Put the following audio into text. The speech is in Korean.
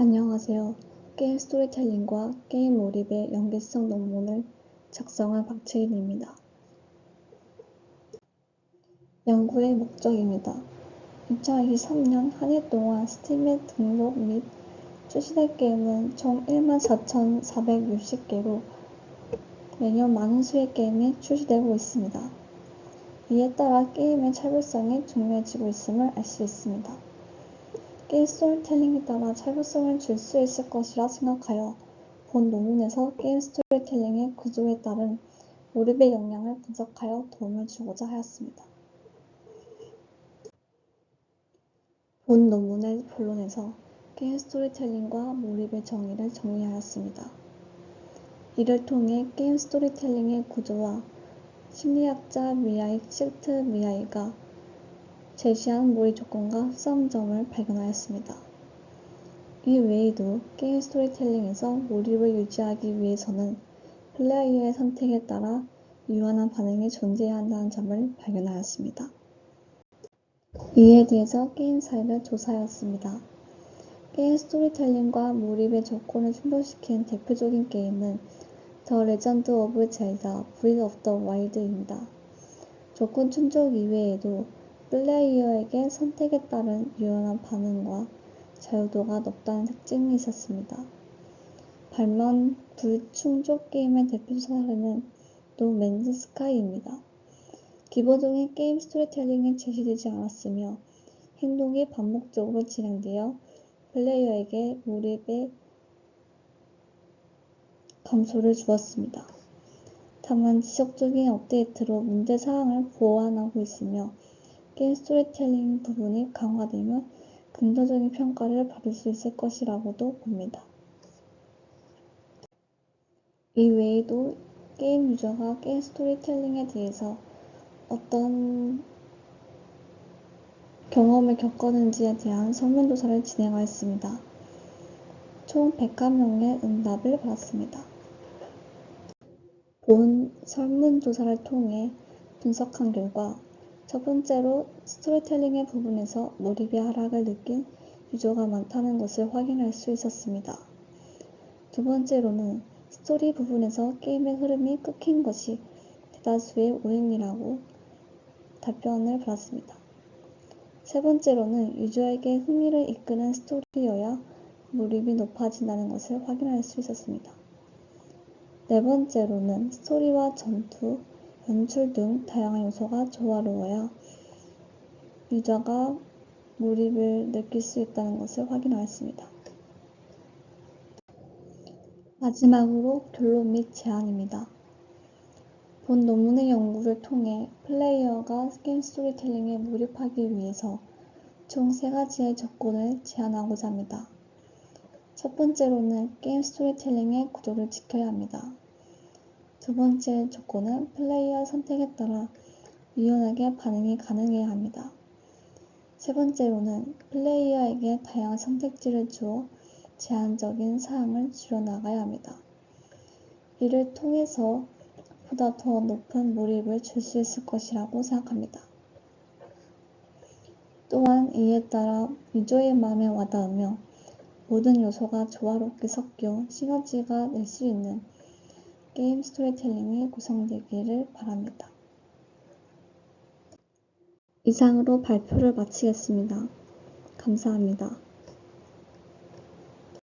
안녕하세요. 게임 스토리텔링과 게임 몰입의 연계성 논문을 작성한 박채인입니다. 연구의 목적입니다. 2023년 한 해 동안 스팀에 등록 및 출시된 게임은 총 14,460개로 매년 많은 수의 게임이 출시되고 있습니다. 이에 따라 게임의 차별성이 중요해지고 있음을 알 수 있습니다. 게임 스토리텔링에 따라 차별성을 줄 수 있을 것이라 생각하여 본 논문에서 게임 스토리텔링의 구조에 따른 몰입의 역량을 분석하여 도움을 주고자 하였습니다. 본 논문의 본론에서 게임 스토리텔링과 몰입의 정의를 정리하였습니다. 이를 통해 게임 스토리텔링의 구조와 심리학자 미하이 실트 미하이가 제시한 몰입 조건과 싸움점을 발견하였습니다. 이 외에도 게임 스토리텔링에서 몰입을 유지하기 위해서는 플레이어의 선택에 따라 유한한 반응이 존재해야 한다는 점을 발견하였습니다. 이에 대해서 게임 사례를 조사하였습니다. 게임 스토리텔링과 몰입의 조건을 충족시킨 대표적인 게임은 더 레전드 오브 젤다 브리드 오브 더 와일드입니다. 조건 충족 이외에도 플레이어에게 선택에 따른 유연한 반응과 자유도가 높다는 특징이 있었습니다. 반면 불충족 게임의 대표 사례는 노 맨즈 스카이입니다. 기본적인 게임 스토리텔링이 제시되지 않았으며 행동이 반복적으로 진행되어 플레이어에게 몰입의 감소를 주었습니다. 다만 지속적인 업데이트로 문제 사항을 보완하고 있으며 게임 스토리텔링 부분이 강화되면 긍정적인 평가를 받을 수 있을 것이라고도 봅니다. 이 외에도 게임 유저가 게임 스토리텔링에 대해서 어떤 경험을 겪었는지에 대한 설문조사를 진행하였습니다. 총 101명의 응답을 받았습니다. 본 설문조사를 통해 분석한 결과 첫 번째로 스토리텔링의 부분에서 몰입의 하락을 느낀 유저가 많다는 것을 확인할 수 있었습니다. 두 번째로는 스토리 부분에서 게임의 흐름이 끊긴 것이 대다수의 오행이라고 답변을 받았습니다. 세 번째로는 유저에게 흥미를 이끄는 스토리여야 몰입이 높아진다는 것을 확인할 수 있었습니다. 네 번째로는 스토리와 전투, 연출 등 다양한 요소가 조화로워야 유저가 몰입을 느낄 수 있다는 것을 확인하였습니다. 마지막으로 결론 및 제안입니다. 본 논문의 연구를 통해 플레이어가 게임 스토리텔링에 몰입하기 위해서 총 세 가지의 조건을 제안하고자 합니다. 첫 번째로는 게임 스토리텔링의 구조를 지켜야 합니다. 두 번째 조건은 플레이어 선택에 따라 유연하게 반응이 가능해야 합니다. 세 번째로는 플레이어에게 다양한 선택지를 주어 제한적인 사항을 줄여나가야 합니다. 이를 통해서 보다 더 높은 몰입을 줄 수 있을 것이라고 생각합니다. 또한 이에 따라 유저의 마음에 와닿으며 모든 요소가 조화롭게 섞여 시너지가 낼 수 있는 게임 스토리텔링이 구성되기를 바랍니다. 이상으로 발표를 마치겠습니다. 감사합니다.